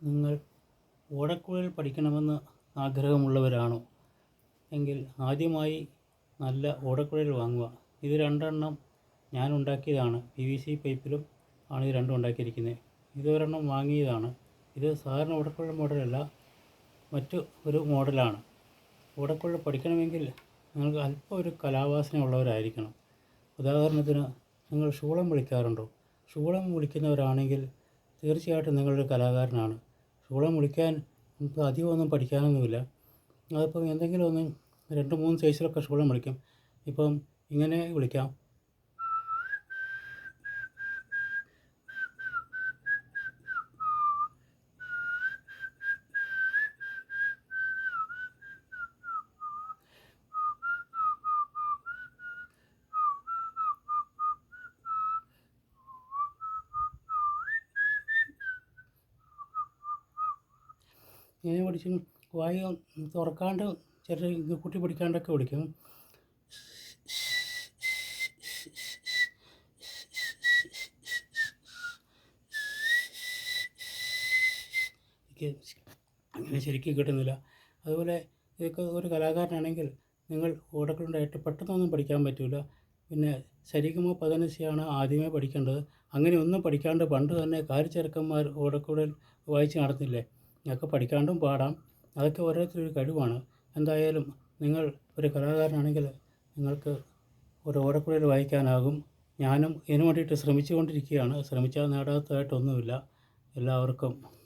നിങ്ങൾ ഓടക്കുഴൽ പഠിക്കണമെന്ന് ആഗ്രഹമുള്ളവരാണോ? എങ്കിൽ ആദ്യമായി നല്ല ഓടക്കുഴൽ വാങ്ങുക. ഇത് രണ്ടെണ്ണം ഞാൻ ഉണ്ടാക്കിയതാണ്. പി വി സി പൈപ്പിലും ആണ് ഇത് രണ്ടും ഉണ്ടാക്കിയിരിക്കുന്നത്. ഇത് ഒരെണ്ണം വാങ്ങിയതാണ്. ഇത് സാധാരണ ഓടക്കുഴൽ മോഡലല്ല മറ്റു ഒരു മോഡലാണ്. ഓടക്കുഴൽ പഠിക്കണമെങ്കിൽ നിങ്ങൾക്ക് അല്പം ഒരു കലാവാസന ഉള്ളവരായിരിക്കണം ഉദാഹരണത്തിന് നിങ്ങൾ ശൂളം വിളിക്കാറുണ്ടോ? ശൂളം വിളിക്കുന്നവരാണെങ്കിൽ തീർച്ചയായിട്ടും നിങ്ങളൊരു കലാകാരനാണ്. ശൂളം മുടിക്കാൻ നമുക്ക് അധികമൊന്നും പഠിക്കാനൊന്നുമില്ല. അതിപ്പം എന്തെങ്കിലും ഒന്ന് രണ്ട് മൂന്ന് സൈസിലൊക്കെ ശൂളം വിളിക്കും ഇപ്പം ഇങ്ങനെ വിളിക്കാം. ഇങ്ങനെ പഠിച്ചും വായു തുറക്കാണ്ട് ചെറിയ കുട്ടി പിടിക്കാണ്ടൊക്കെ പിടിക്കും അങ്ങനെ ശരിക്കും കിട്ടുന്നില്ല. അതുപോലെ ഇതൊക്കെ ഒരു കലാകാരനാണെങ്കിൽ നിങ്ങൾ ഓടക്കളുണ്ടായിട്ട് പെട്ടെന്നൊന്നും പഠിക്കാൻ പറ്റില്ല പിന്നെ ശരിക്കുമോ പതനസിയാണ് ആദ്യമേ പഠിക്കേണ്ടത്. അങ്ങനെ ഒന്നും പഠിക്കാണ്ട് പണ്ട് തന്നെ കാരിച്ചെറുക്കന്മാർ ഓടക്കൂടൽ വായിച്ച് നടന്നില്ലേ അതൊക്കെ പഠിക്കാണ്ടും പാടാം. അതൊക്കെ ഓരോരുത്തരൊരു കഴിവാണ്. എന്തായാലും നിങ്ങൾ ഒരു കലാകാരനാണെങ്കിൽ നിങ്ങൾക്ക് ഒരു ഓടക്കുഴൽ വായിക്കാനാകും. ഞാനും ഇതിനു വേണ്ടിയിട്ട് ശ്രമിച്ചുകൊണ്ടിരിക്കുകയാണ്. ശ്രമിച്ചാൽ നേടാത്തതായിട്ടൊന്നുമില്ല. എല്ലാവർക്കും